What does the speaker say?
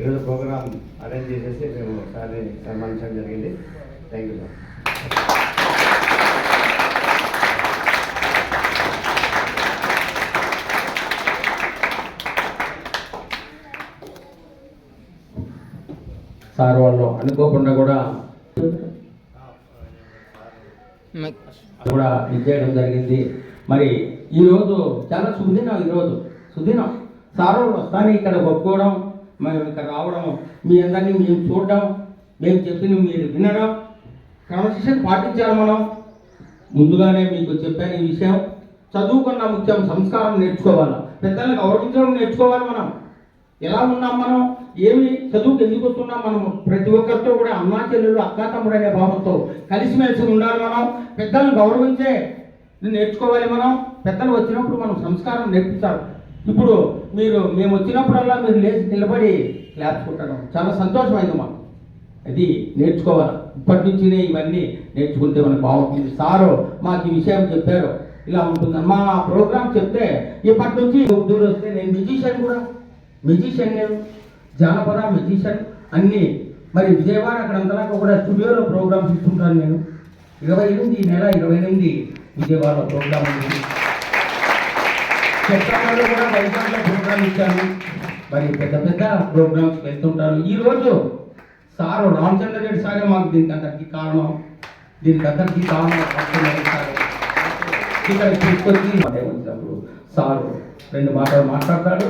ఈరోజు programme arrange చేసేసి మేము ఒకసారి సన్మానించడం జరిగింది. థ్యాంక్ యూ సార్ సార్ వాళ్ళు అనుకోకుండా కూడా కూడా ఇచ్చేయడం జరిగింది. మరి ఈరోజు చాలా సుదినం ఈరోజు. సుదినం. సార్ వాళ్ళు వస్తాను ఇక్కడ ఒప్పుకోవడం. మేము ఇక్కడ రావడం మీ అందరినీ మేము చూడడం మేము చెప్పినవి మీరు వినడం క్రమశిక్షణ పాటించాలి మనం. ముందుగానే మీకు చెప్పాను ఈ విషయం. చదువుకున్న ముఖ్యం సంస్కారం నేర్చుకోవాలి. పెద్దలను గౌరవించడం నేర్చుకోవాలి మనం. ఎలా ఉన్నాం మనం? ఏమి చదువుకు ఎందుకు వస్తున్నాం మనం? ప్రతి ఒక్కరితో కూడా అన్నా చెల్లెలు అక్కా తమ్ముడు అనే భావంతో కలిసిమెలిసి ఉండాలి మనం. పెద్దలను గౌరవించే నేర్చుకోవాలి మనం. పెద్దలు వచ్చినప్పుడు మనం సంస్కారం నేర్పిస్తారు ఇప్పుడు మీరు మేము వచ్చినప్పుడల్లా మీరు లేచి నిలబడి క్లాప్స్ కొట్టడం చాలా సంతోషమైంది మాకు. అది నేర్చుకోవాలి. ఇప్పటి నుంచినే ఇవన్నీ నేర్చుకుంటే మనకు బాగుంటుంది. సారు మాకు ఈ విషయం చెప్పారు. ఇలా ఉంటుంది. మా ప్రోగ్రామ్ చెప్తే ఇప్పటి నుంచి దూరం వస్తే నేను మ్యూజిషియన్ కూడా. మ్యూజిషియన్ నేను. జానపద మ్యూజిషియన్ అన్ని. మరి విజయవాడ అక్కడ అంతలా కూడా స్టూడియోలో ప్రోగ్రామ్స్ ఇస్తుంటాను నేను. ఇరవై ఎనిమిది నెల ఇరవై ఎనిమిది విజయవాడలో ప్రోగ్రామ్ ఉంది. సెప్టెంబర్లో కూడా వైజాగ్లో ప్రోగ్రామ్ ఇచ్చాను మరి పెద్ద పెద్ద ప్రోగ్రామ్స్ వెళ్తుంటాను ఈరోజు రోజు సారు రామచంద్ర రెడ్డి సారే మాకు దీనికి అందరికి కారణం. దీనికి అందరికి కారణం రామచంద్ర రెడ్డి సారే. ఇక్కడ తీసుకొచ్చి వచ్చినప్పుడు సారు రెండు మాటలు మాట్లాడతాడు.